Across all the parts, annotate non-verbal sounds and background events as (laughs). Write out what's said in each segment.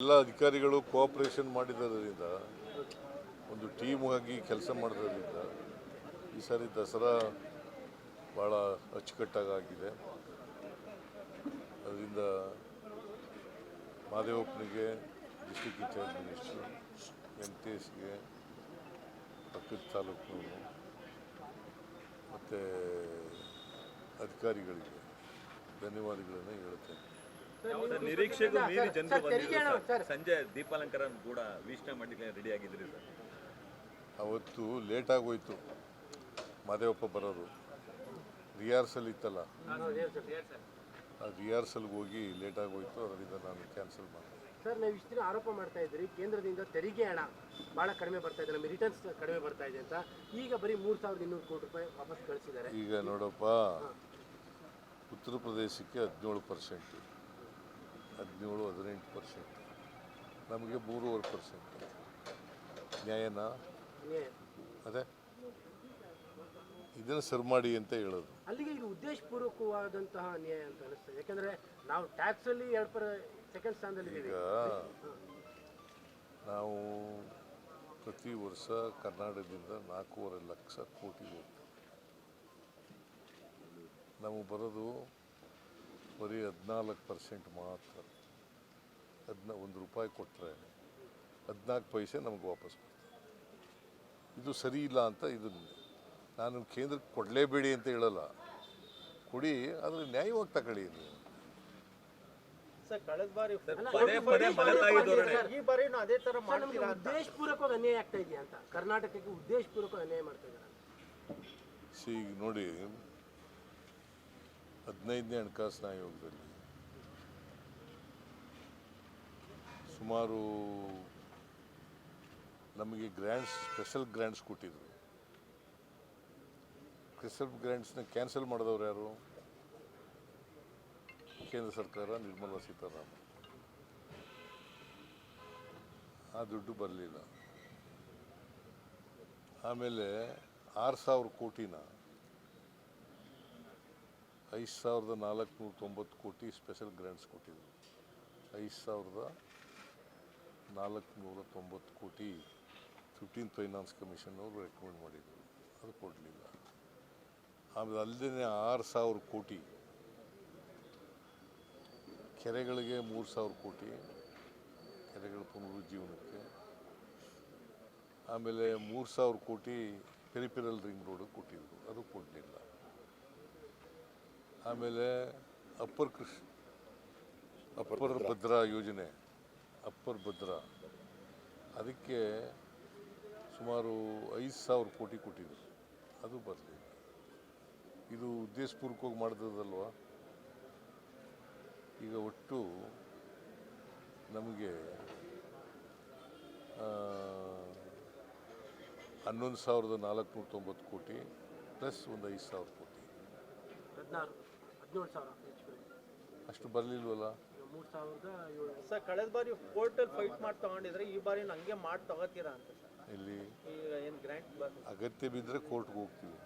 ಎಲ್ಲ ಅಧಿಕಾರಿಗಳು ಕೋಆಪರೇಷನ್ ಮಾಡಿದ್ದರಿಂದ ಒಂದು ಟೀಮ್ ಆಗಿ ಕೆಲಸ ಮಾಡಿದ್ರಿಂದ ಈ ಸಾರಿ ದಸರಾ ಭಾಳ ಆಗಿದೆ ಅದರಿಂದ ಮಾದೇವಪ್ಪನಿಗೆ ಡಿಸ್ಟಿಕ್ ಇನ್ಚಾರ್ಜ್ ಟಿ ಎಸ್ಗೆ ಪಕ್ಕದ ತಾಲೂಕಿನವರು ಮತ್ತು ಅಧಿಕಾರಿಗಳಿಗೆ ಧನ್ಯವಾದಗಳನ್ನು ಹೇಳ್ತೇನೆ ಸರ್, ನಿರೀಕ್ಷೆಗೂ ಮೀರಿ ಜನರು ಬಂದಿದ್ರು ಸರ್. ಸಂಜೆ ದೀಪಾಲಂಕಾರ ಕೂಡ ವೀಕ್ಷಣೆ ಮಾಡಲಿಕ್ಕೆ ರೆಡಿ ಆಗಿದ್ರಿ ಸರ್. ಅವತ್ತು ಲೇಟ್ ಆಗೋಯ್ತು. ಮಾದೇವಪ್ಪ ಬರೋದು ರಿಹಾರ್ಸಲ್ ಇತ್ತಲ್ಲ. ಆ ರಿಹಾರ್ಸಲ್ಗೆ ಹೋಗಿ ಲೇಟ್ ಆಗೋಯ್ತು. ಅದರಿಂದ ನಾನು ಕ್ಯಾನ್ಸಲ್ ಮಾಡಿದೆ. ಸರ್ ನೀವು ಇಷ್ಟು ದಿನ ಆರೋಪ ಮಾಡ್ತಾ ಇದ್ರಿ ಕೇಂದ್ರದಿಂದ ತೆರಿಗೆ ಹಣ ಬಹಳ ಕಡಿಮೆ ಬರ್ತಾ ಇದೆ. ನಮ್ಮ ರಿಟರ್ನ್ಸ್ ಕಡಿಮೆ ಬರ್ತಾ ಇದೆ ಅಂತ. ಈಗ ಬರೀ ಮೂರು ಸಾವಿರದ ಇನ್ನೂರು ಕೋಟಿ ರೂಪಾಯಿ ವಾಪಸ್ ಕಳಿಸಿದ್ದಾರೆ. ಈಗ ನೋಡಪ್ಪ. ಉತ್ತರ ಪ್ರದೇಶಕ್ಕೆ ಹದಿನೇಳು ಪರ್ಸೆಂಟ್ ಹದಿನೇಳು ಹದಿನೆಂಟು ಪರ್ಸೆಂಟ್ ನಮಗೆ ಮೂರುವರೆ ಪರ್ಸೆಂಟ್ ನ್ಯಾಯನ? ಅದೇ. ಇದನ್ನು ಸರಿ ಮಾಡಿ ಅಂತ ಹೇಳೋದು. ಅಲ್ಲಿಗೆ ಇದು ಉದ್ದೇಶಪೂರ್ವಕವಾದಂತಹ ನ್ಯಾಯ ಅಂತ ಅನಿಸ್ತದೆ. ಯಾಕಂದ್ರೆ ನಾವು ಟ್ಯಾಕ್ಸ್ ಅಲ್ಲಿ ಎರಡು ಪರ ಸೆಕೆಂಡ್ ಸ್ಥಾನದಲ್ಲಿ ಈಗ ನಾವು ಪ್ರತಿ ವರ್ಷ ಕರ್ನಾಟಕದಿಂದ ನಾಲ್ಕೂವರೆ ಲಕ್ಷ ಕೋಟಿ ಹೋಗ್ತೀವಿ. ನಮಗೆ ಬರೋದು ಬರೀ ಹದಿನಾಲ್ಕು ಪರ್ಸೆಂಟ್ ಮಾತ್ರ. ಅದನ್ನ ಒಂದು ರೂಪಾಯಿ ಕೊಟ್ಟರೆ ಹದಿನಾಲ್ಕು ಪೈಸೆ ನಮ್ಗೆ ವಾಪಸ್ ಬರ್ತದೆ. ಇದು ಸರಿ ಇಲ್ಲ ಅಂತ ಇದು ನಾನು ಕೇಂದ್ರಕ್ಕೆ ಕೊಡಲೇಬೇಡಿ ಅಂತ ಹೇಳಲ್ಲ. ಕೊಡಿ ಆದರೆ ನ್ಯಾಯವಾಗಿ ತಗೊಳ್ಳಿ ನೀವು ಸರ್ ಕಳೆದ ಬಾರಿ ಈ ಬಾರಿನೂ ಅದೇ ತರ ಉದ್ದೇಶಪೂರ್ವಕವಾಗಿ ಅನ್ಯಾಯ ಆಗ್ತಾ ಇದೆಯಾ ಅಂತ? ಕರ್ನಾಟಕಕ್ಕೆ ಉದ್ದೇಶಪೂರ್ವಕ ಅನ್ಯಾಯ ಮಾಡ್ತಾ ಇದ್ದಾರೆ ಸಿ ಈಗ ನೋಡಿ ಹದಿನೈದನೇ ಹಣಕಾಸಿನ ಆಯೋಗದಲ್ಲಿ ಸುಮಾರು ನಮಗೆ ಗ್ರ್ಯಾಂಡ್ಸ್ ಸ್ಪೆಷಲ್ ಗ್ರ್ಯಾಂಡ್ಸ್ ಕೊಟ್ಟಿದ್ರು. ಸ್ಪೆಷಲ್ ಗ್ರ್ಯಾಂಡ್ಸ್ನ ಕ್ಯಾನ್ಸಲ್ ಮಾಡಿದವ್ರು ಯಾರು? ಕೇಂದ್ರ ಸರ್ಕಾರ, ನಿರ್ಮಲಾ ಸೀತಾರಾಮನ್. ಆ ದುಡ್ಡು ಬರಲಿಲ್ಲ. ಆಮೇಲೆ ಆರು ಸಾವಿರ ಕೋಟಿನ ಐದು ಸಾವಿರದ ನಾಲ್ಕುನೂರ ತೊಂಬತ್ತು ಕೋಟಿ ಸ್ಪೆಷಲ್ ಗ್ರ್ಯಾಂಟ್ಸ್ ಕೊಟ್ಟಿದ್ರು. ಐದು ಸಾವಿರದ ನಾಲ್ಕುನೂರ ತೊಂಬತ್ತು ಕೋಟಿ ಫಿಫ್ಟೀನ್ ಫೈನಾನ್ಸ್ ಕಮಿಷನ್ ಅವರು ರೆಕಮೆಂಡ್ ಮಾಡಿದರು. ಅದು ಕೊಡಲಿಲ್ಲ. ಆಮೇಲೆ ಅಲ್ಲದೇ ಆರು ಸಾವಿರ ಕೋಟಿ ಕೆರೆಗಳಿಗೆ ಮೂರು ಸಾವಿರ ಕೋಟಿ ಕೆರೆಗಳ ಪುನರುಜ್ಜೀವನಕ್ಕೆ. ಆಮೇಲೆ ಮೂರು ಸಾವಿರ ಕೋಟಿ ಪೆರಿಪೆರಲ್ ರಿಂಗ್ ರೋಡಿಗೆ ಕೊಟ್ಟಿದ್ರು. ಅದು ಕೊಡಲಿಲ್ಲ. ಆಮೇಲೆ ಅಪ್ಪರ್ ಕೃಷಿ, ಅಪ್ಪರ್ ಭದ್ರಾ ಯೋಜನೆ, ಅಪ್ಪರ್ ಭದ್ರಾ. ಅದಕ್ಕೆ ಸುಮಾರು ಐದು ಸಾವಿರ ಕೋಟಿ ಕೊಟ್ಟಿದ್ರು. ಅದು ಬರಲಿಲ್ಲ ಇದು ಉದ್ದೇಶಪೂರ್ವಕವಾಗಿ ಮಾಡಿದ್ರಲ್ವಾ ಈಗ ಒಟ್ಟು ನಮಗೆ ಹನ್ನೊಂದು ಸಾವಿರದ ನಾಲ್ಕುನೂರ ತೊಂಬತ್ತು ಕೋಟಿ, ಪ್ಲಸ್ ಒಂದು ಐದು ಸಾವಿರ ಕೋಟಿ. ಹದಿನೇಳು ಸಾವಿರ ಹೆಚ್ಚು ಕಡಿಮೆ. ಅಷ್ಟು ಬರಲಿಲ್ವಲ್ಲ? ಮೂರು ಸಾವಿರದ ಏಳು ಸರ್ ಕಳೆದ ಬಾರಿ ಕೋರ್ಟಲ್ಲಿ ಫೈಟ್ ಮಾಡಿ ತಗೊಂಡಿದ್ರೆ ಈ ಬಾರಿ ಹಂಗೆ ಮಾಡಿ ತಗೋತೀರಾ ಅಂತ ಸರ್. ಇಲ್ಲಿ ಈಗ ಏನು ಗ್ರ್ಯಾಂಟ್ ಅಗತ್ಯ ಬಿದ್ದರೆ ಕೋರ್ಟ್ಗೆ ಹೋಗ್ತೀವಿ.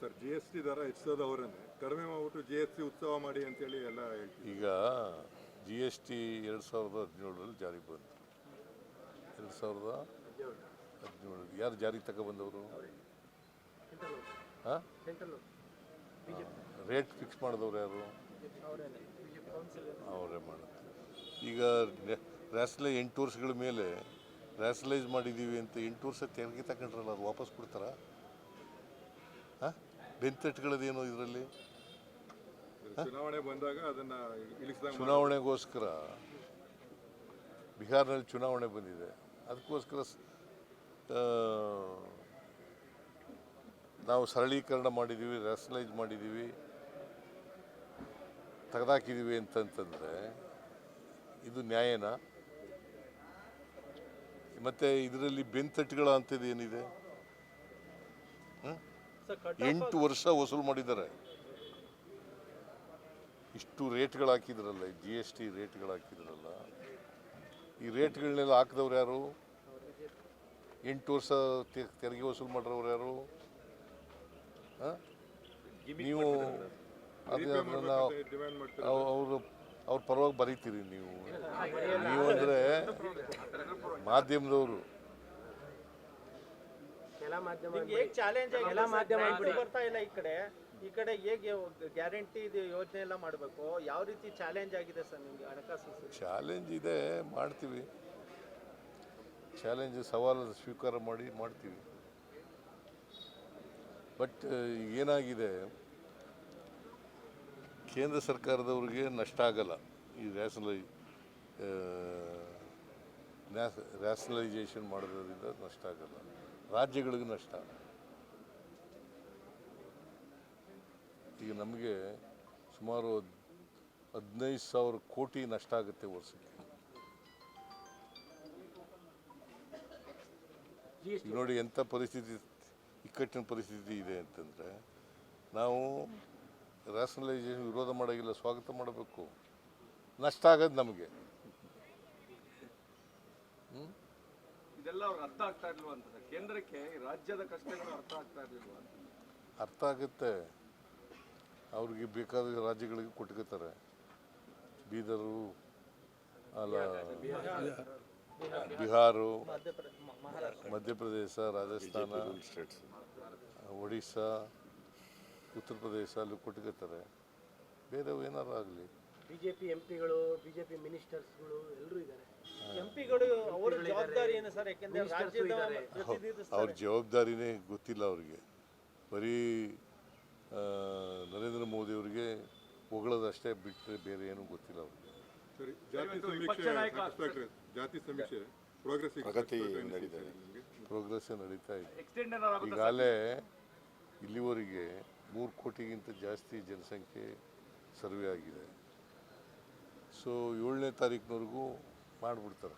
ಸರ್ ಜಿ ಎಸ್ ಟಿ ದರ ಹೆಚ್ಚಿಸೋದವರನ್ನೇ ಕಡಿಮೆ ಮಾಡ್ಬಿಟ್ಟು ಜಿ ಎಸ್ ಟಿ ಉತ್ಸವ ಮಾಡಿ ಅಂತೇಳಿ ಎಲ್ಲ ಹೇಳ್ತೀವಿ. ಈಗ ಜಿ ಎಸ್ ಟಿ ಎರಡು ಸಾವಿರದ ಹದಿನೇಳರಲ್ಲಿ ಜಾರಿಗೆ ಬಂತು. ಎರಡು ಸಾವಿರದ ಹದಿನೇಳು. ಯಾರು ಜಾರಿಗೆ ತಗೊಬಂದವರು ಹಾಂ ರೇಟ್ ಫಿಕ್ಸ್ ಮಾಡಿದವ್ರು ಯಾರು? ಅವರೇ ಮಾಡುತ್ತೆ ಈಗ ರ್ಯಾಸ್ಲೈ ಎಂಟು ವರ್ಷಗಳ ಮೇಲೆ ರ್ಯಾಸ್ಲೈಸ್ ಮಾಡಿದ್ದೀವಿ ಅಂತ ಎಂಟು ವರ್ಷ ತೆರಿಗೆ ತಗೊಂಡ್ರಲ್ಲ ಅದು ವಾಪಸ್ ಕೊಡ್ತಾರಾ? ಹಾಂ? ಬೆಂತಟ್ಗಳದೇನು ಇದರಲ್ಲಿ? ಚುನಾವಣೆ ಬಂದಾಗ ಅದನ್ನ ಚುನಾವಣೆಗೋಸ್ಕರ ಬಿಹಾರ್ನಲ್ಲಿ ಚುನಾವಣೆ ಬಂದಿದೆ. ಅದಕ್ಕೋಸ್ಕರ ನಾವು ಸರಳೀಕರಣ ಮಾಡಿದ್ದೀವಿ ರ್ಯಾಷನಲೈಸ್ ಮಾಡಿದ್ದೀವಿ ತೆಗೆದಾಕಿದ್ದೀವಿ ಅಂತಂತಂದರೆ ಇದು ನ್ಯಾಯನ? ಮತ್ತು ಇದರಲ್ಲಿ ಬೆಂತಟ್ಟುಗಳ ಅಂತದ್ದು ಏನಿದೆ? ಎಂಟು ವರ್ಷ ವಸೂಲು ಮಾಡಿದ್ದಾರೆ. ಇಷ್ಟು ರೇಟ್ಗಳು ಹಾಕಿದ್ರಲ್ಲ ಜಿ ಎಸ್ ಟಿ ರೇಟ್ಗಳು ಹಾಕಿದ್ರಲ್ಲ ಈ ರೇಟ್ಗಳನ್ನೆಲ್ಲ ಹಾಕಿದವ್ರು ಯಾರು? ಎಂಟು ವರ್ಷ ತೆರಿಗೆ ವಸೂಲು ಮಾಡಿರೋರು ಯಾರು? ನೀವು ಅದೇ ಅದನ್ನ ಅವರು ಅವ್ರ ಪರವಾಗಿ ಬರೀತೀರಿ ನೀವು. ನೀವು ಅಂದರೆ ಮಾಧ್ಯಮದವರು. ಈ ಕಡೆ. ಈ ಕಡೆ ಹೇಗೆ ಗ್ಯಾರಂಟಿ ಯೋಜನೆ ಎಲ್ಲ ಮಾಡಬೇಕು? ಯಾವ ರೀತಿ ಚಾಲೆಂಜ್ ಆಗಿದೆ ಸರ್ ನಿಮಗೆ ಹಣಕಾಸು ಚಾಲೆಂಜ್ ಇದೆ ಮಾಡ್ತೀವಿ. ಚಾಲೆಂಜ್ ಸವಾಲು ಸ್ವೀಕಾರ ಮಾಡಿ ಮಾಡ್ತೀವಿ. ಬಟ್ ಏನಾಗಿದೆ? ಕೇಂದ್ರ ಸರ್ಕಾರದವ್ರಿಗೆ ನಷ್ಟ ಆಗಲ್ಲ. ಈ ರ್ಯಾಷನಲೈ ರ್ಯಾಷನಲೈಸೇಷನ್ ಮಾಡೋದ್ರಿಂದ ನಷ್ಟ ಆಗಲ್ಲ. ರಾಜ್ಯಗಳಿಗೆ ನಷ್ಟ. ಈಗ ನಮಗೆ ಸುಮಾರು ಹದ್- ಹದಿನೈದು ಸಾವಿರ ಕೋಟಿ ನಷ್ಟ ಆಗುತ್ತೆ ವರ್ಷಕ್ಕೆ. ನೋಡಿ ಎಂಥ ಪರಿಸ್ಥಿತಿ ಇಕ್ಕಟ್ಟಿನ ಪರಿಸ್ಥಿತಿ ಇದೆ ಅಂತಂದರೆ ನಾವು ರ್ಯಾಷನಲೈಸೇಷನ್ ವಿರೋಧ ಮಾಡೋಂಗಿಲ್ಲ ಸ್ವಾಗತ ಮಾಡಬೇಕು. ನಷ್ಟ ಆಗೋದು ನಮಗೆ. ಇದೆಲ್ಲ ಅವ್ರಿಗೆ ಅರ್ಥ ಆಗ್ತಾ ಇರ್ಲಿಲ್ವಾ ಅಂತ ಕೇಂದ್ರಕ್ಕೆ ರಾಜ್ಯದ ಕಷ್ಟಗಳು ಅರ್ಥ ಆಗ್ತಾ ಇರ್ಲಿಲ್ವಾ ಅರ್ಥ ಆಗುತ್ತೆ. ಅವ್ರಿಗೆ ಬೇಕಾದ ರಾಜ್ಯಗಳಿಗೆ ಕೊಟ್ಕೋತಾರೆ. ಬೀದರು ಅಲ್ಲ ಬಿಹಾರು. ಮಧ್ಯಪ್ರದೇಶ ರಾಜಸ್ಥಾನ. ಒಡಿಸ್ಸಾ ಉತ್ತರ ಪ್ರದೇಶ ಅಲ್ಲಿ ಕೊಟ್ಟಿರ್ತಾರೆ ಬೇರೆ ಏನಾರು ಆಗಲಿ. ಬಿಜೆಪಿ ಎಂಪಿಗಳು ಬಿಜೆಪಿ ಮಿನಿಸ್ಟರ್ಸ್ಗಳು ಎಲ್ಲರೂ ಇದ್ದಾರೆ. ಎಂಪಿಗಳು ಅವರ ಜವಾಬ್ದಾರಿ ಏನು ಸರ್ ಯಾಕೆಂದ್ರೆ ರಾಜ್ಯದ ಇದ್ದಾರೆ. ಅವ್ರ ಜವಾಬ್ದಾರಿನೇ ಗೊತ್ತಿಲ್ಲ ಅವ್ರಿಗೆ. ಬರೀ ನರೇಂದ್ರ ಮೋದಿ ಅವರಿಗೆ ಹೊಗಳದಷ್ಟೇ ಬಿಟ್ಟರೆ ಬೇರೆ ಏನೂ ಗೊತ್ತಿಲ್ಲ ಅವ್ರಿಗೆ. ಸರಿ ಜಾತಿ ಸಮೀಕ್ಷೆ ನಾಯಕ ಸಾಟಿಸ್ಫ್ಯಾಕ್ಟರಿ ಜಾತಿ ಸಮೀಕ್ಷೆ ಪ್ರೋಗ್ರೆಸ್ ಪ್ರಗತಿ ನಡೀತಾ ಇದೆ. ಪ್ರೋಗ್ರೆಸ್ ನಡೀತಾ ಇದೆ. ಎಕ್ಸ್ಟೆಂಡ್ ಏನಾರು ಈಗಾಗಲೇ ಇಲ್ಲಿವರೆಗೆ ಮೂರು ಕೋಟಿಗಿಂತ ಜಾಸ್ತಿ ಜನಸಂಖ್ಯೆ ಸರ್ವೆ ಆಗಿದೆ. ಸೊ ಏಳನೇ ತಾರೀಕಿನವರೆಗೂ ಮಾಡಿಬಿಡ್ತಾರೆ.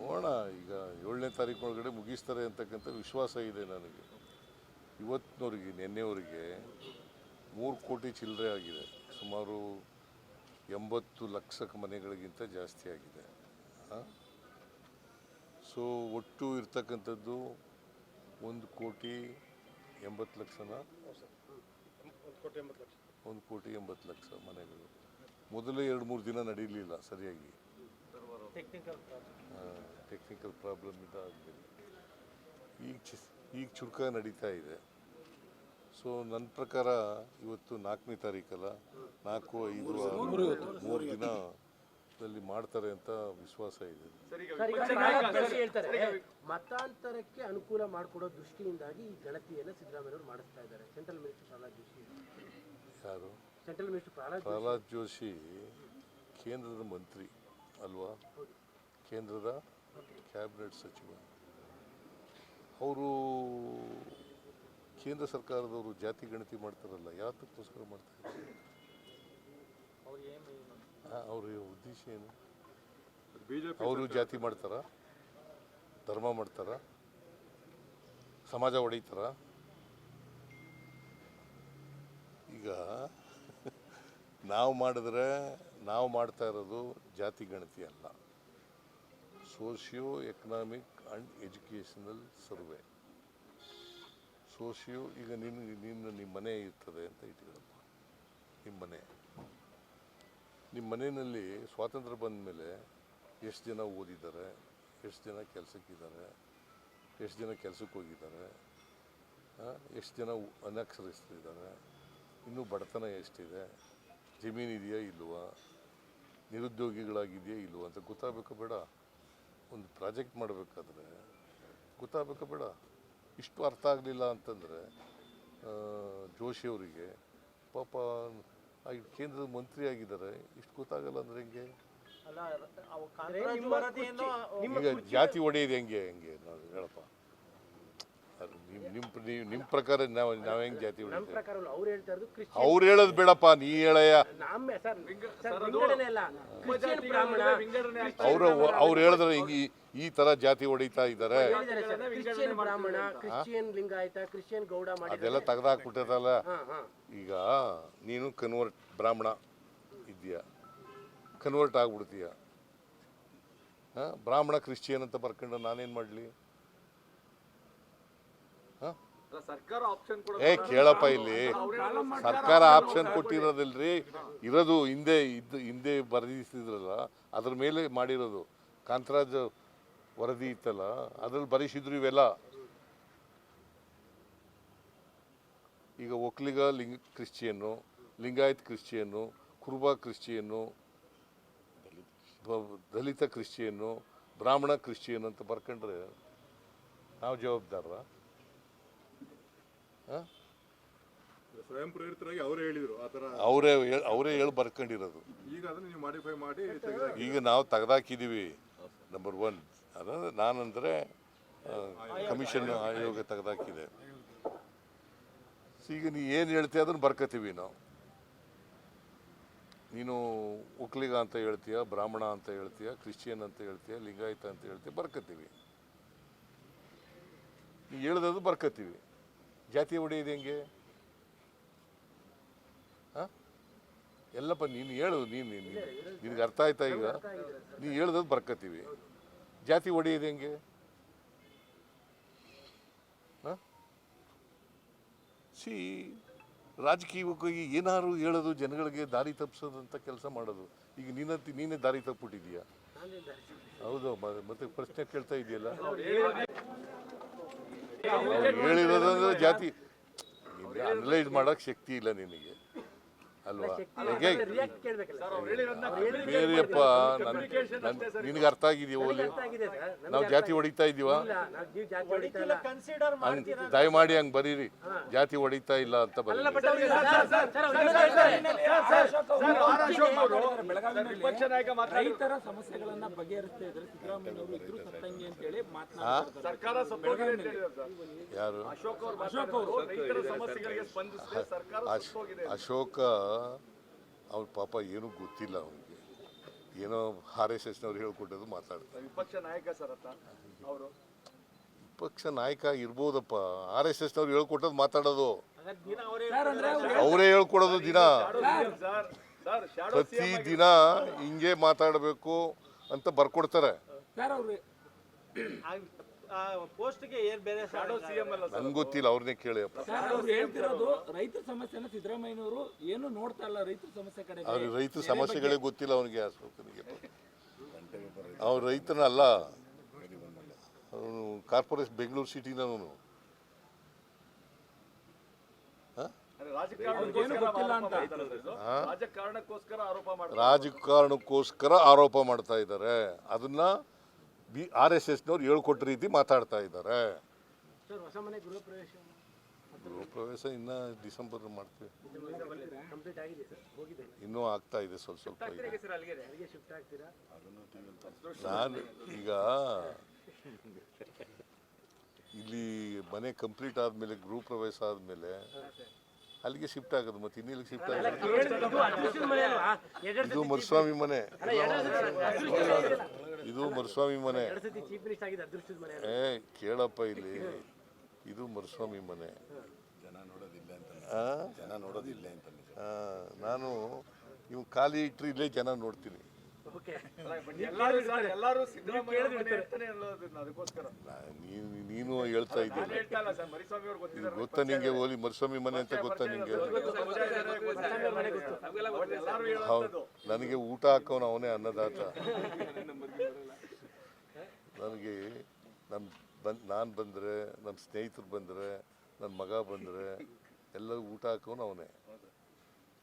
ನೋಡೋಣ ಈಗ ಏಳನೇ ತಾರೀಕಿನೊಳಗಡೆ ಒಳಗಡೆ ಮುಗಿಸ್ತಾರೆ ಅಂತಕ್ಕಂಥ ವಿಶ್ವಾಸ ಇದೆ ನನಗೆ. ಇವತ್ತಿನವರೆಗೆ ನಿನ್ನೆವರೆಗೆ ಮೂರು ಕೋಟಿ ಚಿಲ್ಲರೆ ಆಗಿದೆ. ಸುಮಾರು ಎಂಬತ್ತು ಲಕ್ಷ ಮನೆಗಳಿಗಿಂತ ಜಾಸ್ತಿ ಆಗಿದೆ. ಸೊ ಒಟ್ಟು ಇರ್ತಕ್ಕಂಥದ್ದು ಒಂದು ಕೋಟಿ ಎಂಬತ್ತು ಲಕ್ಷನ ಒಂದು ಕೋಟಿ ಎಂಬತ್ತು ಲಕ್ಷ. ಒಂದು ಕೋಟಿ ಎಂಬತ್ತು ಲಕ್ಷ ಮನೆಗಳು. ಮೊದಲೇ ಎರಡು ಮೂರು ದಿನ ನಡೀಲಿಲ್ಲ ಸರಿಯಾಗಿ. ಟೆಕ್ನಿಕಲ್ ಪ್ರಾಬ್ಲಮ್ ಇಂದ ಆಗಲಿಲ್ಲ ಈಗ ಚಿ- ಈಗ ಚುರುಕ ನಡೀತಾ ಇದೆ. ಸೊ ನನ್ನ ಪ್ರಕಾರ ಇವತ್ತು ನಾಲ್ಕನೇ ತಾರೀಕಲ್ಲ ನಾಲ್ಕು ಐದು ಮೂರು ಮೂರು ದಿನದಲ್ಲಿ ಮಾಡ್ತಾರೆ ಅಂತ ವಿಶ್ವಾಸ ಇದೆ. ಸರ್ ಈಗ ಹೇಳ್ತಾರೆ ಮತಾಂತರಕ್ಕೆ ಅನುಕೂಲ ಮಾಡಿಕೊಡೋ ದೃಷ್ಟಿಯಿಂದಾಗಿ ಈ ಗಣತಿಯನ್ನು ಸಿದ್ದರಾಮಯ್ಯವರು ಮಾಡಿಸ್ತಾ ಇದ್ದಾರೆ. Central minister Prahlad Joshi. ಯಾರು? Central minister Prahlad Joshi. Pralhad Joshi ಕೇಂದ್ರದ ಮಂತ್ರಿ ಅಲ್ವಾ? ಕೇಂದ್ರದ ಕ್ಯಾಬಿನೆಟ್ ಸಚಿವ. ಅವರು ಕೇಂದ್ರ ಸರ್ಕಾರದವರು ಜಾತಿ ಗಣತಿ ಮಾಡ್ತಾರಲ್ಲ ಯಾತಕ್ಕೋಸ್ಕರ ಮಾಡ್ತಾರೆ ಅವ್ರ ಉದ್ದೇಶ ಏನು? ಅವರು ಜಾತಿ ಮಾಡ್ತಾರ? ಧರ್ಮ ಮಾಡ್ತಾರ? ಸಮಾಜ ಹೊಡಿತಾರ ಈಗ (laughs) ನಾವು ಮಾಡಿದ್ರೆ ನಾವು ಮಾಡ್ತಾ ಇರೋದು ಜಾತಿ ಗಣತಿ ಅಲ್ಲ. Socio economic and educational survey. Socio ಈಗ ನಿನ್ನ ನಿನ್ನ ನಿಮ್ಮ ಮನೆ ಇರ್ತದೆ ಅಂತ ಇಟ್ಕೊಳ್ಳಪ್ಪ ನಿಮ್ಮ ಮನೆ. ನಿಮ್ಮ ಮನೆಯಲ್ಲಿ ಸ್ವಾತಂತ್ರ್ಯ ಬಂದ ಮೇಲೆ ಎಷ್ಟು ಜನ ಓದಿದ್ದಾರೆ, ಎಷ್ಟು ಜನ ಕೆಲಸಕ್ಕಿದ್ದಾರೆ, ಎಷ್ಟು ಜನ ಕೆಲಸಕ್ಕೆ ಹೋಗಿದ್ದಾರೆ ಎಷ್ಟು ಜನ ಅನಕ್ಷರಸ್ಥರಿದ್ದಾರೆ, ಇನ್ನೂ ಬಡತನ ಎಷ್ಟಿದೆ, ಜಮೀನು ಇದೆಯಾ ಇಲ್ವಾ, ನಿರುದ್ಯೋಗಿಗಳಾಗಿದೆಯಾ ಇಲ್ವಾ ಅಂತ ಗೊತ್ತಾಗಬೇಕು ಬೇಡ. ಒಂದು ಪ್ರಾಜೆಕ್ಟ್ ಮಾಡಬೇಕಾದ್ರೆ ಗೊತ್ತಾಗಬೇಕು ಬೇಡ. ಇಷ್ಟು ಅರ್ಥ ಆಗಲಿಲ್ಲ ಅಂತಂದರೆ ಜೋಶಿ ಅವರಿಗೆ ಪಾಪ ಆ ಕೇಂದ್ರದ ಮಂತ್ರಿ ಆಗಿದ್ದಾರೆ ಇಷ್ಟು ಗೊತ್ತಾಗಲ್ಲ ಅಂದ್ರೆ ಹೆಂಗೆ? ಈಗ ಜಾತಿ ಹೊಡೆಯೋದು ಹೆಂಗೆ ಹೆಂಗೆ ನಾವು ಹೇಳಪ್ಪ ನಿಮ್ಮ ನಿಮ್ಮ ನೀವು ನಿಮ್ಮ ಪ್ರಕಾರ ನಾವು ನಾವು ಹೆಂಗೆ ಜಾತಿ ನಮ್ಮ ಹೊಡಿತೇವೆ ಪ್ರಕಾರ ಅವ್ರು ಹೇಳ್ತಾ ಇರೋದು ಕ್ರಿಶ್ಚಿಯನ್. ಅವ್ರು ಹೇಳೋದು ಬೇಡಪ್ಪ ನೀ ಹೇಳಯ್ಯ. ನಮ್ಮ ಸರ್ ಸರ್ ವಿಂಗಡಣೆ ಅಲ್ಲ. ಕ್ರಿಶ್ಚಿಯನ್ ಬ್ರಾಹ್ಮಣ ಅವರು ಅವ್ರು ಹೇಳಿದ್ರೆ ಹಿಂಗೆ ಈ- ತರ ಥರ ಜಾತಿ ಹೊಡಿತಾ ಇದ್ದಾರೆ. ಹೇಳಿದ್ದಾರೆ ಸರ್ ಕ್ರಿಶ್ಚಿಯನ್ ಬ್ರಾಹ್ಮಣ ಕ್ರಿಶ್ಚಿಯನ್ ಲಿಂಗಾಯತ ಕ್ರಿಶ್ಚಿಯನ್ ಗೌಡ ಅದೆಲ್ಲ ತೆಗೆದಾಕ್ಬಿಟ್ಟಿರಲ್ಲ ಹಾ ಹಾ. ಈಗ ನೀನು ಕನ್ವರ್ಟ್ ಬ್ರಾಹ್ಮಣ ಇದೆಯಾ ಕನ್ವರ್ಟ್ ಆಗ್ಬಿಡ್ತೀಯ. ಹಾ ಬ್ರಾಹ್ಮಣ ಕ್ರಿಶ್ಚಿಯನ್ ಅಂತ ಬರ್ಕೊಂಡು ನಾನೇನು ಮಾಡಲಿ ಹಾಂ ಅಲ್ಲ, ಸರ್ಕಾರ ಆಪ್ಷನ್ ಕೊಡ ಏ ಕೇಳಪ್ಪ ಇಲ್ಲಿ. ಸರ್ಕಾರ ಆಪ್ಷನ್ ಕೊಟ್ಟಿರೋದಿಲ್ರಿ. ಇರೋದು ಹಿಂದೆ ಇದ್ದು ಹಿಂದೆ ಬರೆದಿಸಿದ್ರಲ್ಲ ಅದ್ರ ಮೇಲೆ ಮಾಡಿರೋದು. ಕಾಂತರಾಜ್ ವರದಿ ಇತ್ತಲ್ಲ ಅದ್ರಲ್ಲಿ ಬರೆಸಿದ್ರು ಇವೆಲ್ಲ. ಈಗ ಒಕ್ಲಿಗ ಲಿಂಗ ಕ್ರಿಶ್ಚಿಯನ್ನು ಲಿಂಗಾಯತ್ ಕ್ರಿಶ್ಚಿಯನ್ನು ಕುರುಬ ಕ್ರಿಶ್ಚಿಯನ್ನು ದಲಿತ ಕ್ರಿಶ್ಚಿಯನ್ನು ಬ್ರಾಹ್ಮಣ ಕ್ರಿಶ್ಚಿಯನ್ ಅಂತ ಬರ್ಕೊಂಡ್ರೆ ನಾವು ಜವಾಬ್ದಾರ ಸ್ವಯಂ ಪ್ರೇರಿತರಾಗಿ ಅವರೇ ಹೇಳಿದ್ರು ಆ ಥರ. ಅವರೇ ಅವರೇ ಹೇಳಿ ಬರ್ಕೊಂಡಿರೋದು. ಈಗ ಅದನ್ನ ನೀವು ಮಾಡಿಫೈ ಮಾಡಿ ತೆಗೆದಾಕಿ. ಈಗ ನಾವು ತೆಗ್ದಾಕಿದ್ದೀವಿ ನಂಬರ್ ಒನ್ ಅದಂದ್ರೆ ನಾನಂದರೆ ಕಮಿಷನ್ ಆಯೋಗ ತೆಗೆದಾಕಿದೆ. ಈಗ ನೀ ಏನು ಹೇಳ್ತೀಯ ಅದನ್ನು ಬರ್ಕೋತೀವಿ ನಾವು. ನೀನು ಒಕ್ಲಿಗ ಅಂತ ಹೇಳ್ತೀಯ ಬ್ರಾಹ್ಮಣ ಅಂತ ಹೇಳ್ತೀಯ ಕ್ರಿಶ್ಚಿಯನ್ ಅಂತ ಹೇಳ್ತೀಯ ಲಿಂಗಾಯತ ಅಂತ ಹೇಳ್ತೀಯ ಬರ್ಕೋತೀವಿ. ನೀ ಹೇಳ್ದದು ಬರ್ಕೋತೀವಿ. ಜಾತಿ ಹೊಡೆಯೋದು ಹೆಂಗೆ? ಹಾಂ? ಎಲ್ಲಪ್ಪ, ನೀನು ಹೇಳು, ನೀನು ನೀನು ನಿನಗೆ ಅರ್ಥ ಆಯ್ತಾ ಈಗ? ನೀನು ಹೇಳ್ದದ್ದು ಬರ್ಕೋತೀವಿ ಜಾತಿ ಹೊಡೆಯೋದು ಹೆಂಗೆ? ಹಾಂ? ಸಿ ರಾಜಕೀಯಕ್ಕಾಗಿ ಏನಾದ್ರು ಹೇಳೋದು, ಜನಗಳಿಗೆ ದಾರಿ ತಪ್ಪಿಸೋದಂತ ಕೆಲಸ ಮಾಡೋದು. ಈಗ ನೀನಂತ, ನೀನೇ ದಾರಿ ತಪ್ಪಿಬಿಟ್ಟಿದೀಯ ಹೌದು ಮತ್ತೆ ಪ್ರಶ್ನೆ ಕೇಳ್ತಾ ಇದೆಯಲ್ಲ? ಹೇಳಿರೋದಂದ್ರೆ ಜಾತಿ ಅನಲೈಸ್ ಮಾಡೋಕೆ ಶಕ್ತಿ ಇಲ್ಲ ನಿನಗೆ. ಅಲ್ವಾ? ಬೇರೆಯಪ್ಪ ನನ್ ನಿನಗೆ ಅರ್ಥ ಆಗಿದೆಯಾ ಓಲಿ? ಆಗಿದೆ ಸರ್. ನಮ್ಗೆ ನಾವು ಜಾತಿ ಹೊಡಿತಾ ಇದೀವ ಇಲ್ಲ ನಾವು ಜಾತಿ ಹೊಡಿತಾ ಇಲ್ಲ. ಕನ್ಸಿಡರ್ ಹಂಗ್ ದಯಮಾಡಿ ಹಂಗೆ ಬರೀರಿ. ಜಾತಿ ಹೊಡಿತಾ ಇಲ್ಲ ಅಂತ ಬರೀರಿ. ರೈತರ ಸಮಸ್ಯೆಗಳನ್ನ ಬಗೆಹರಿಸ್ತಾ ಇದ್ರೆ ಸಿದ್ದರಾಮಯ್ಯನವರು ಇದ್ರು ಸತ್ತಂಗೆ ಮಾತನಾಡ್ತಾರೆ ಸರ್ಕಾರ. ಯಾರು? ಅಶೋಕ್ ಅವರು ಮಾತಾಡಿದ್ರು ರೈತರ ಸಮಸ್ಯೆಗಳಿಗೆ ಸ್ಪಂದಿಸದೆ ಸರ್ಕಾರ ಅಶ್- ಸತ್ತೋಗಿದೆ ಅಶೋಕ ಅವ್ರ ಪಾಪ ಏನೂ ಗೊತ್ತಿಲ್ಲ ಅವನಿಗೆ. ಏನೋ ಆರ್ ಎಸ್ ಎಸ್ನವ್ರು ಹೇಳ್ಕೊಟ್ಟದು ಮಾತಾಡ್ತಾರೆ. ವಿಪಕ್ಷ ನಾಯಕ ಸರ್ ಅವರು? ವಿಪಕ್ಷ ನಾಯಕ ಇರ್ಬೋದಪ್ಪ. ಆರ್ ಎಸ್ ಎಸ್ನವ್ರು ಹೇಳ್ಕೊಟ್ಟದು ಮಾತಾಡೋದು. ದಿನ ಅವರೇ ಸರ್ ಅವರೇ ಹೇಳ್ಕೊಡೋದು ದಿನ. ಸರ್. ಸರ್ ಶಾಡೋ ಪ್ರತಿ ದಿನ ಹಿಂಗೆ ಮಾತಾಡಬೇಕು ಅಂತ ಬರ್ಕೊಡ್ತಾರೆ. ಸರ್ ಅವ್ರು ಪೋಸ್ಟ್ಗೆ ಏನ್ ಬೇರೆ ಶಾಡೋ ಸಿಎಂ ಅಲ್ಲ ಸರ್ ನನ್ಗೆ ಗೊತ್ತಿಲ್ಲ ಅವ್ರನ್ನೇ ಕೇಳಿ ಸರ್ ಅವ್ರು ಹೇಳ್ತಿರೋದು ರೈತರ ಸಮಸ್ಯೆನ ಸಿದ್ದರಾಮಯ್ಯನವರು ಏನು ನೋಡ್ತಾ ಇಲ್ಲ ರೈತರ ಸಮಸ್ಯೆ ಕಡೆ ಅವ್ರ ರೈತ ಸಮಸ್ಯೆಗಳೇ ಗೊತ್ತಿಲ್ಲ ಅವನಿಗೆ ಅಶೋಕನಿಗೆ ಅವ್ನು ರೈತನಲ್ಲ ಅವನು ಕಾರ್ಪೊರೇಷನ್ ಬೆಂಗಳೂರು ಸಿಟಿನವನು. ರಾಜಕಾರಣಕ್ಕೋಸ್ಕರ ಆರೋಪ ಮಾಡ್ತಾ ಇದ್ದಾರೆ. ಅದನ್ನ ಬಿ ಆರ್ ಎಸ್ ಎಸ್ನವ್ರು ಹೇಳ್ಕೊಟ್ಟ ರೀತಿ ಮಾತಾಡ್ತಾ ಇದ್ದಾರೆ ಸರ್ ಹೊಸ ಮನೆ ಗೃಹ ಪ್ರವೇಶ ಇನ್ನ ಡಿಸೆಂಬರ್ ಮಾಡ್ತೀವಿ. ಕಂಪ್ಲೀಟ್ ಆಗಿದೆ ಸರ್ ಹೋಗಿದೆ. ಇನ್ನೂ ಆಗ್ತಾ ಇದೆ ಸ್ವಲ್ಪ ಸ್ವಲ್ಪ ಇದೆ. ಅಲ್ಲಿಗೆ ಶಿಫ್ಟ್ ಆಗ್ತೀರಾ? ನಾನು ಈಗ ಇಲ್ಲಿ ಮನೆ ಕಂಪ್ಲೀಟ್ ಆದಮೇಲೆ ಗೃಹ ಪ್ರವೇಶ ಆದಮೇಲೆ ಅಲ್ಲಿಗೆ ಶಿಫ್ಟ್ ಆಗೋದು ಮತ್ತೆ ಇನ್ನಿಲ್ಲಿ ಶಿಫ್ಟ್ ಆಗೋದು? ಇದು ಮರುಸ್ವಾಮಿ ಮನೆ. ಇದು ಮರುಸ್ವಾಮಿ ಮನೆ. ಎರಡು ಸತಿ ಚೀಫ್ ಮಿನಿಸ್ಟರ್ ಆಗಿದೆ ಅದೃಷ್ಟದ ಮನೆ ಅಲ್ವಾ? ಏ ಕೇಳಪ್ಪ ಇಲ್ಲಿ. ಇದು ಮರುಸ್ವಾಮಿ ಮನೆ. ಜನ ನೋಡೋದಿಲ್ಲ ಅಂತ ಜನ ನೋಡೋದಿಲ್ಲ ಅಂತ ನಾನು ಇವು ಖಾಲಿ ಇಟ್ಟರೆ ಇಲ್ಲೇ ಜನ ನೋಡ್ತೀನಿ. (laughs) ಎಲ್ಲರೂ ಅದಕ್ಕೋಸ್ಕರ. ನೀನು ನೀನು ಹೇಳ್ತಾ ಇದ್ದೀನಿ. ಗೊತ್ತಾ ನಿಂಗೆ ಓಲಿ ಮರುಸ್ವಾಮಿ ಮನೆ ಅಂತ ಗೊತ್ತಾ ನಿಂಗೆ? ಹೌದು. ನನಗೆ ಊಟ ಹಾಕೋನು ಅವನೇ ಅನ್ನದಾತ. ನನಗೆ ನನ್ನ ಬಂದ್ ನಾನು ಬಂದರೆ ನನ್ನ ಸ್ನೇಹಿತರು ಬಂದರೆ ನನ್ನ ಮಗ ಬಂದರೆ ಎಲ್ಲರೂ ಊಟ ಹಾಕೋನು ಅವನೇ.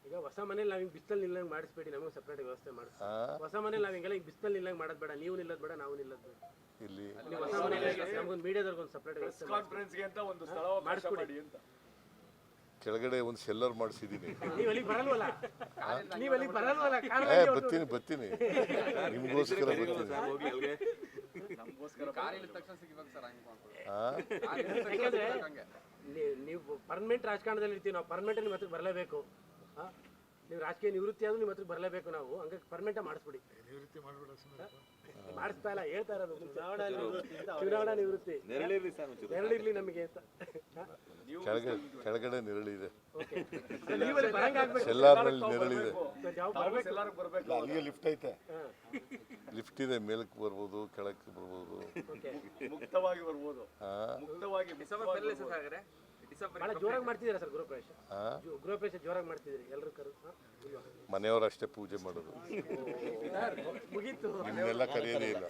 ಈಗ ಹೊಸ ಮನೇಲಿ ನಾವು ಹಿಂಗೆ ಬಿಸ್ತಲ್ಲಿ ನಿಲ್ಲಂಗೆ ಮಾಡಿಸ್ಬೇಡಿ ನಮಗೆ ಸಪ್ರೇಟ್ ವ್ಯವಸ್ಥೆ ಮಾಡಿ. ಹೊಸ ಮನೇಲಿ ನಾವು ಹಿಂಗೆಲ್ಲ ಹಿಂಗೆ ಬಿಸ್ತಲ್ಲಿ ನಿಲ್ಲಂಗೆ ಮಾಡೋದು ಬೇಡ ನೀವು ನಿಲ್ಲೋದು ಬೇಡ ನಾವು ನಿಲ್ಲೋದು ಬೇಡ. ಇಲ್ಲಿ. ಹೊಸ ಮನೇಲಿ ನಮ್ಗೊಂದು ಮೀಡಿಯಾದವ್ರಿಗೆ ಒಂದು ಸಪ್ರೇಟ್ ವ್ಯವಸ್ಥೆ ಕಾನ್ಫರೆನ್ಸ್ಗೆ ಅಂತ ಒಂದು ಸ್ಥಳ ಮಾಡಿಸ್ಕೊಡಿ. ಮಾಡಿ ಅಂತ. ಕೆಳಗಡೆ ಒಂದು ಸೆಲ್ಲರ್ ಮಾಡಿಸಿದೀನಿ. ನೀವು ಅಲ್ಲಿಗೆ ಬರಲ್ವಲ್ಲ? ಏ ಬರ್ತೀನಿ ಬರ್ತೀನಿ. ನಿಮಗೋಸ್ಕರ ಬರ್ತೀನಿ. ನೀವು ಪರ್ಮನೆಂಟ್ ರಾಜಕಾರಣದಲ್ಲಿ ಇರ್ತೀವಿ ನಾವು ಪರ್ಮನೆಂಟ್ ನಿಮ್ಮ ಹತ್ರಕ್ಕೆ ಬರಲೇಬೇಕು. ನೀವು ರಾಜಕೀಯ ನಿವೃತ್ತಿ ಆದ್ರೂ ನಿಮ್ಮ ಹತ್ರ ಬರಲೇಬೇಕು ನಾವು. ಹಂಗಾಗಿ ಪರ್ಮನೆಂಟ್ ಮಾಡಿಸ್ಬಿಡಿ. ಮಾಡಿಸ್ತಾ ಇಲ್ಲ ಹೇಳ್ತಾ ಇರೋದು ಚುನಾವಣಾ ನಿವೃತ್ತಿ ಚುನಾವಣಾ ನಿವೃತ್ತಿ. ನೆರಳಿರ್ಲಿ ಸರ್ ನೆರಳಿರ್ಲಿ ನಮಗೆ ಅಂತ? ಕೆಳಗಡೆ ಕೆಳಗಡೆ ನೆರಳಿದೆ. ಓಕೆ ನೀವು ಬರಂಗಾಗ್ಬೇಕು ಸೆಲ್ಲಾರ್ನಲ್ಲಿ ನೆರಳಿದೆ ಎಲ್ಲರೂ ಅಲ್ಲಿಗೆ ಲಿಫ್ಟ್ ಐತೆ. ಲಿಫ್ಟ್ ಇದೆ ಮೇಲಕ್ಕೆ ಬರ್ಬೋದು ಕೆಳಕ್ಕೆ ಬರ್ಬೋದು. ಮುಕ್ತವಾಗಿ ಬರ್ಬೋದು. ಮುಕ್ತವಾಗಿ ಬಹಳ ಜೋರಾಗಿ ಮಾಡ್ತಿದ್ದೀರಾ ಸರ್ ಗೃಹಪ್ರವೇಶ? ಜೋ- ಗೃಹಪ್ರವೇಶ ಜೋರಾಗಿ ಮಾಡ್ತಿದ್ದೀರಿ ಎಲ್ಲರೂ ಕರು ಹಾ? ಇಲ್ವಾ? ಮನೆಯವರಷ್ಟೇ ಪೂಜೆ ಮಾಡೋದು ಮುಗೀತು ನಿಮ್ಮನ್ನೆಲ್ಲ ಕರೆಯೋದೇ ಇಲ್ಲ